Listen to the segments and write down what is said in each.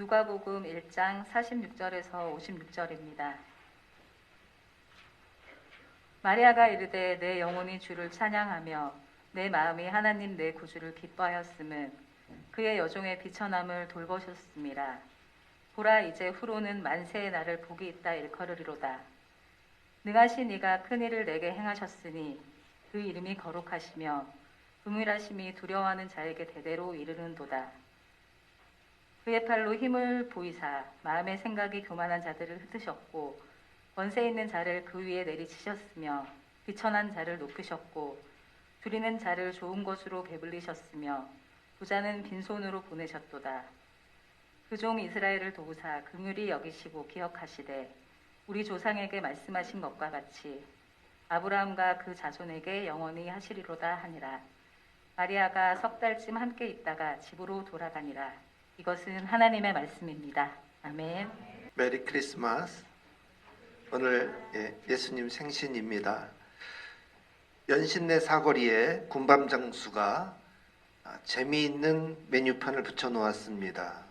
누가복음 1장 46절에서 56절입니다. 마리아가 이르되 내 영혼이 주를 찬양하며 내 마음이 하나님 내 구주를 기뻐하였음은 그의 여종의 비천함을 돌보셨습니다. 보라 이제 후로는 만세의 날을 복이 있다 일컬으리로다. 능하신 이가 큰 일을 내게 행하셨으니 그 이름이 거룩하시며 긍휼하심이 두려워하는 자에게 대대로 이르는도다. 그의 팔로 힘을 보이사 마음의 생각이 교만한 자들을 흩으셨고 권세 있는 자를 그 위에 내리치셨으며 비천한 자를 높이셨고 두리는 자를 좋은 것으로 배불리셨으며 부자는 빈손으로 보내셨도다. 그 종 이스라엘을 도우사 긍휼히 여기시고 기억하시되 우리 조상에게 말씀하신 것과 같이 아브라함과 그 자손에게 영원히 하시리로다 하니라. 마리아가 석 달쯤 함께 있다가 집으로 돌아가니라. 이것은 하나님의 말씀입니다. 아멘. 메리 크리스마스. 오늘 예, 예수님 생신입니다. 연신내 사거리에 군밤 장수가 아, 재미있는 메뉴판을 붙여 놓았습니다.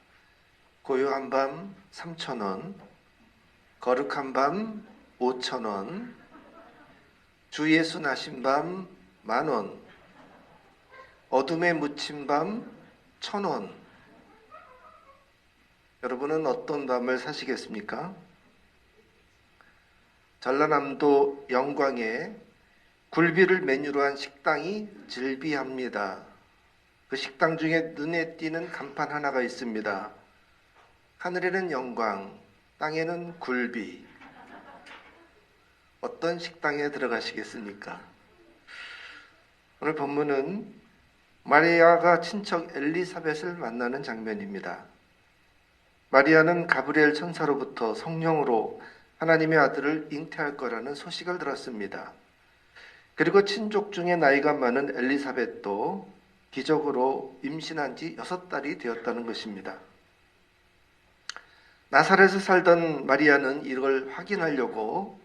고요한 밤 3,000원, 거룩한 밤 5,000원, 주 예수 나신 밤 만원, 어둠에 묻힌 밤 1,000원. 여러분은 어떤 밤을 사시겠습니까? 전라남도 영광에 굴비를 메뉴로 한 식당이 즐비합니다. 그 식당 중에 눈에 띄는 간판 하나가 있습니다. 하늘에는 영광, 땅에는 굴비. 어떤 식당에 들어가시겠습니까? 오늘 본문은 마리아가 친척 엘리사벳을 만나는 장면입니다. 마리아는 가브리엘 천사로부터 성령으로 하나님의 아들을 잉태할 거라는 소식을 들었습니다. 그리고 친족 중에 나이가 많은 엘리사벳도 기적으로 임신한 지 여섯 달이 되었다는 것입니다. 나사렛에 살던 마리아는 이걸 확인하려고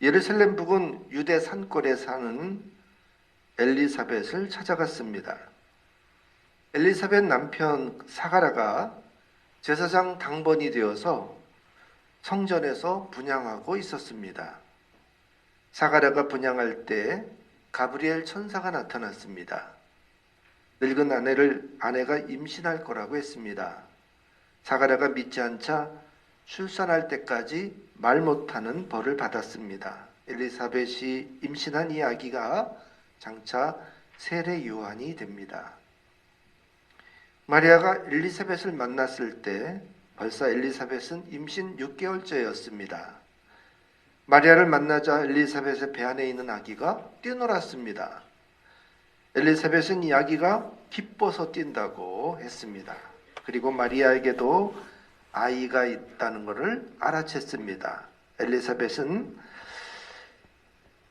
예루살렘 부근 유대 산골에 사는 엘리사벳을 찾아갔습니다. 엘리사벳 남편 사가라가 제사장 당번이 되어서 성전에서 분양하고 있었습니다. 사가랴가 분양할 때 가브리엘 천사가 나타났습니다. 늙은 아내를 아내가 임신할 거라고 했습니다. 사가랴가 믿지 않자 출산할 때까지 말 못하는 벌을 받았습니다. 엘리사벳이 임신한 이 아기가 장차 세례 요한이 됩니다. 마리아가 엘리사벳을 만났을 때 벌써 엘리사벳은 임신 6개월째였습니다. 마리아를 만나자 엘리사벳의 배 안에 있는 아기가 뛰놀았습니다. 엘리사벳은 이 아기가 기뻐서 뛴다고 했습니다. 그리고 마리아에게도 아이가 있다는 것을 알아챘습니다. 엘리사벳은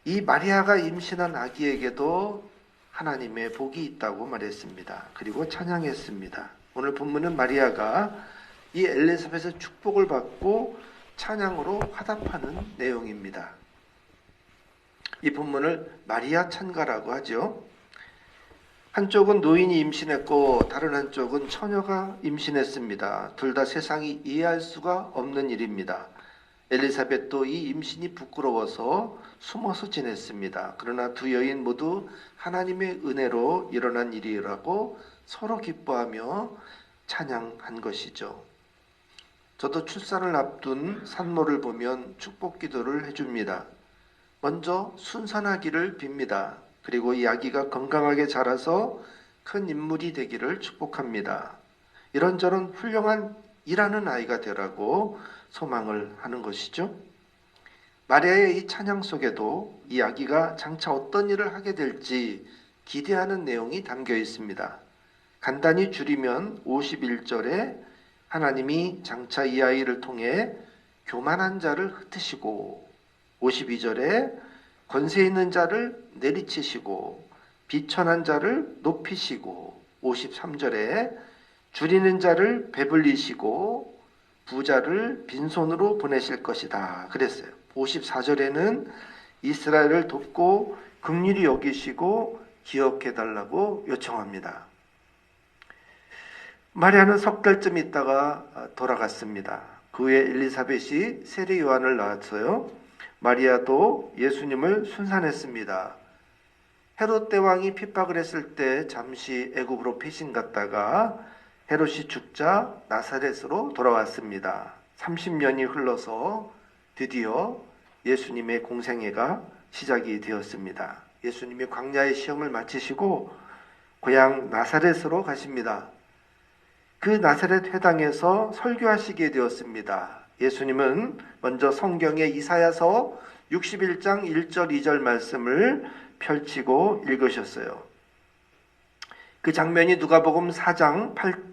이 마리아가 임신한 아기에게도 하나님의 복이 있다고 말했습니다. 그리고 찬양했습니다. 오늘 본문은 마리아가 이 엘리사벳의 축복을 받고 찬양으로 화답하는 내용입니다. 이 본문을 마리아 찬가라고 하죠. 한쪽은 노인이 임신했고 다른 한쪽은 처녀가 임신했습니다. 둘 다 세상이 이해할 수가 없는 일입니다. 엘리사벳도 이 임신이 부끄러워서 숨어서 지냈습니다. 그러나 두 여인 모두 하나님의 은혜로 일어난 일이라고 서로 기뻐하며 찬양한 것이죠. 저도 출산을 앞둔 산모를 보면 축복 기도를 해줍니다. 먼저 순산하기를 빕니다. 그리고 이 아기가 건강하게 자라서 큰 인물이 되기를 축복합니다. 이런저런 훌륭한 일하는 아이가 되라고 소망을 하는 것이죠. 마리아의 이 찬양 속에도 이 아기가 장차 어떤 일을 하게 될지 기대하는 내용이 담겨 있습니다. 간단히 줄이면 51절에 하나님이 장차 이 아이를 통해 교만한 자를 흩으시고 52절에 권세 있는 자를 내리치시고 비천한 자를 높이시고 53절에 줄이는 자를 배불리시고 부자를 빈손으로 보내실 것이다. 그랬어요. 54절에는 이스라엘을 돕고 긍휼히 여기시고 기억해 달라고 요청합니다. 마리아는 석 달쯤 있다가 어, 돌아갔습니다. 그 후에 엘리사벳이 세례 요한을 낳았어요. 마리아도 예수님을 순산했습니다. 헤롯 대왕이 핍박을 했을 때 잠시 애굽으로 피신 갔다가 헤롯이 죽자 나사렛으로 돌아왔습니다. 30년이 흘러서 드디어 예수님의 공생애가 시작이 되었습니다. 예수님이 광야의 시험을 마치시고 고향 나사렛으로 가십니다. 그 나사렛 회당에서 설교하시게 되었습니다. 예수님은 먼저 성경의 이사야서 61장 1절 2절 말씀을 펼치고 읽으셨어요. 그 장면이 누가복음 4장 8,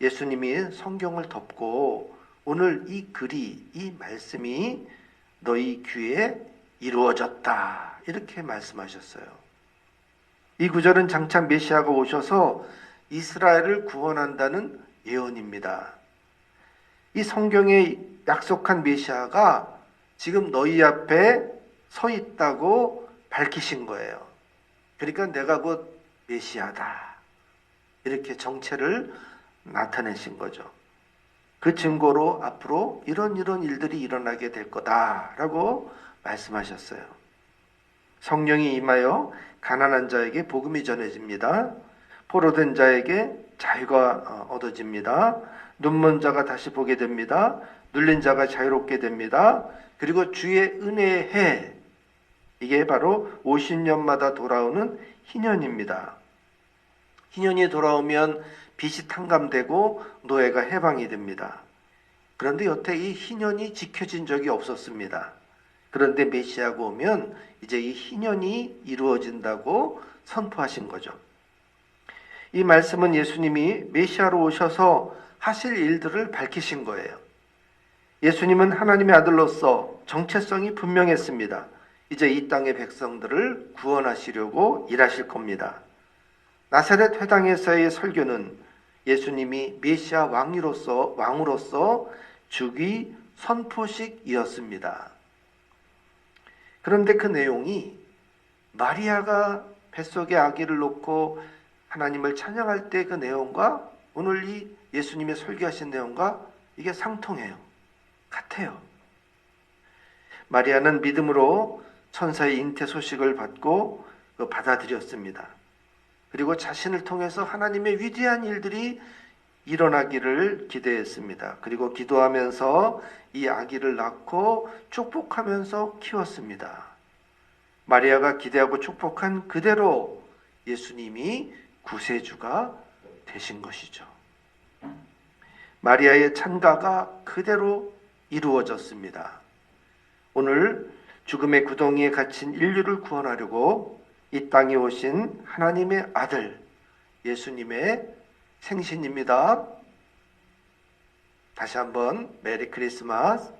예수님이 성경을 덮고 오늘 이 글이 이 말씀이 너희 귀에 이루어졌다. 이렇게 말씀하셨어요. 이 구절은 장차 메시아가 오셔서 이스라엘을 구원한다는 예언입니다. 이 성경에 약속한 메시아가 지금 너희 앞에 서 있다고 밝히신 거예요. 그러니까 내가 곧 메시아다. 이렇게 정체를 나타내신 거죠. 그 증거로 앞으로 이런 이런 일들이 일어나게 될 거다라고 말씀하셨어요. 성령이 임하여 가난한 자에게 복음이 전해집니다. 포로된 자에게 자유가 어, 얻어집니다. 눈먼 자가 다시 보게 됩니다. 눌린 자가 자유롭게 됩니다. 그리고 주의 은혜의 해 이게 바로 50년마다 돌아오는 희년입니다. 희년이 돌아오면 빚이 탕감되고 노예가 해방이 됩니다. 그런데 여태 이 희년이 지켜진 적이 없었습니다. 그런데 메시아가 오면 이제 이 희년이 이루어진다고 선포하신 거죠. 이 말씀은 예수님이 메시아로 오셔서 하실 일들을 밝히신 거예요. 예수님은 하나님의 아들로서 정체성이 분명했습니다. 이제 이 땅의 백성들을 구원하시려고 일하실 겁니다. 나사렛 회당에서의 설교는 예수님이 메시아 왕으로서 왕으로서 주기 선포식이었습니다. 그런데 그 내용이 마리아가 뱃속에 아기를 놓고 하나님을 찬양할 때 그 내용과 오늘 이 예수님의 설교하신 내용과 이게 상통해요. 같아요. 마리아는 믿음으로 천사의 잉태 소식을 받고 그 받아들였습니다. 그리고 자신을 통해서 하나님의 위대한 일들이 일어나기를 기대했습니다. 그리고 기도하면서 이 아기를 낳고 축복하면서 키웠습니다. 마리아가 기대하고 축복한 그대로 예수님이 구세주가 되신 것이죠. 마리아의 찬가가 그대로 이루어졌습니다. 오늘 죽음의 구덩이에 갇힌 인류를 구원하려고 이 땅에 오신 하나님의 아들 예수님의 생신입니다. 다시 한번 메리 크리스마스